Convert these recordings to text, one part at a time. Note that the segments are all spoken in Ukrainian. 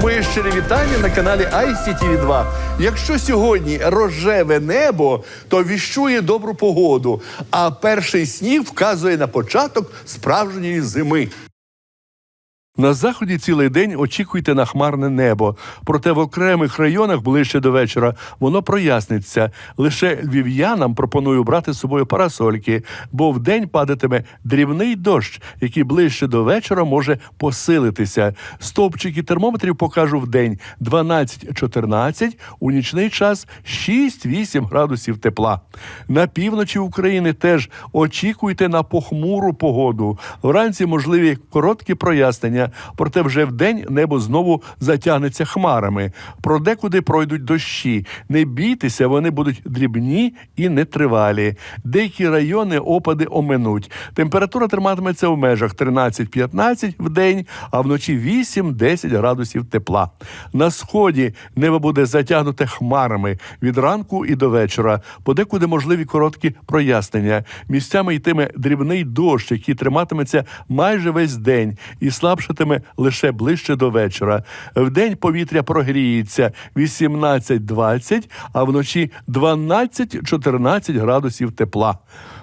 Мої щирі вітання на каналі ICTV 2 Якщо сьогодні рожеве небо, то віщує добру погоду, а перший сніг вказує на початок справжньої зими. На заході цілий день очікуйте на хмарне небо. Проте в окремих районах ближче до вечора воно проясниться. Лише львів'янам пропоную брати з собою парасольки, бо вдень падатиме дрібний дощ, який ближче до вечора може посилитися. Стовпчики термометрів покажу вдень 12-14, у нічний час 6-8 градусів тепла. На півночі України теж очікуйте на похмуру погоду. Вранці можливі короткі прояснення, проте вже вдень небо знову затягнеться хмарами. Продекуди пройдуть дощі. Не бійтеся, вони будуть дрібні і нетривалі. Деякі райони опади оминуть. Температура триматиметься в межах 13-15 в день, а вночі 8-10 градусів тепла. На сході небо буде затягнуте хмарами від ранку і до вечора. Подекуди можливі короткі прояснення. Місцями йтиме дрібний дощ, який триматиметься майже весь день і слабшатиме лише ближче до вечора. Вдень повітря прогріється 18-20, а вночі 12-14 градусів тепла.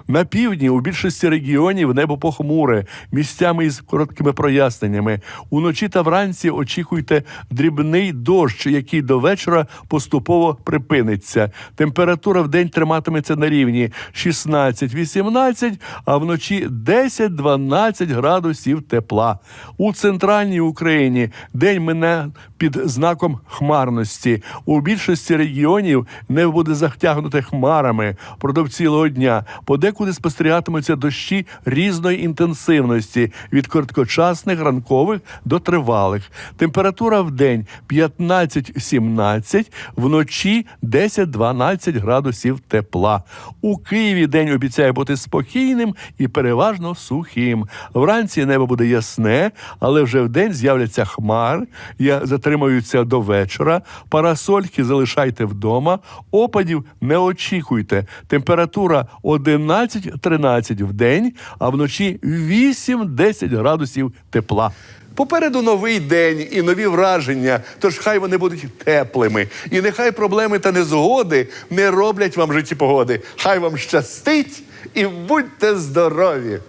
На півдні у більшості регіонів небо похмуре, місцями із короткими проясненнями. Уночі та вранці очікуйте дрібний дощ, який до вечора поступово припиниться. Температура в день триматиметься на рівні 16-18, а вночі 10-12 градусів тепла. У центральній Україні день мине під знаком хмарності. У більшості регіонів небо буде затягнуте хмарами продовж цілого дня. Подекуди спостерігатимуться дощі різної інтенсивності від короткочасних ранкових до тривалих. Температура в день 15-17, вночі 10-12 градусів тепла. У Києві день обіцяє бути спокійним і переважно сухим. Вранці небо буде ясне, але вже вдень з'являться хмар, затримаються до вечора. Парасольки залишайте вдома, опадів не очікуйте. Температура 11-13 в день, а вночі 8-10 градусів тепла. Попереду новий день і нові враження, тож хай вони будуть теплими. І нехай проблеми та незгоди не роблять вам житті погоди. Хай вам щастить і будьте здорові!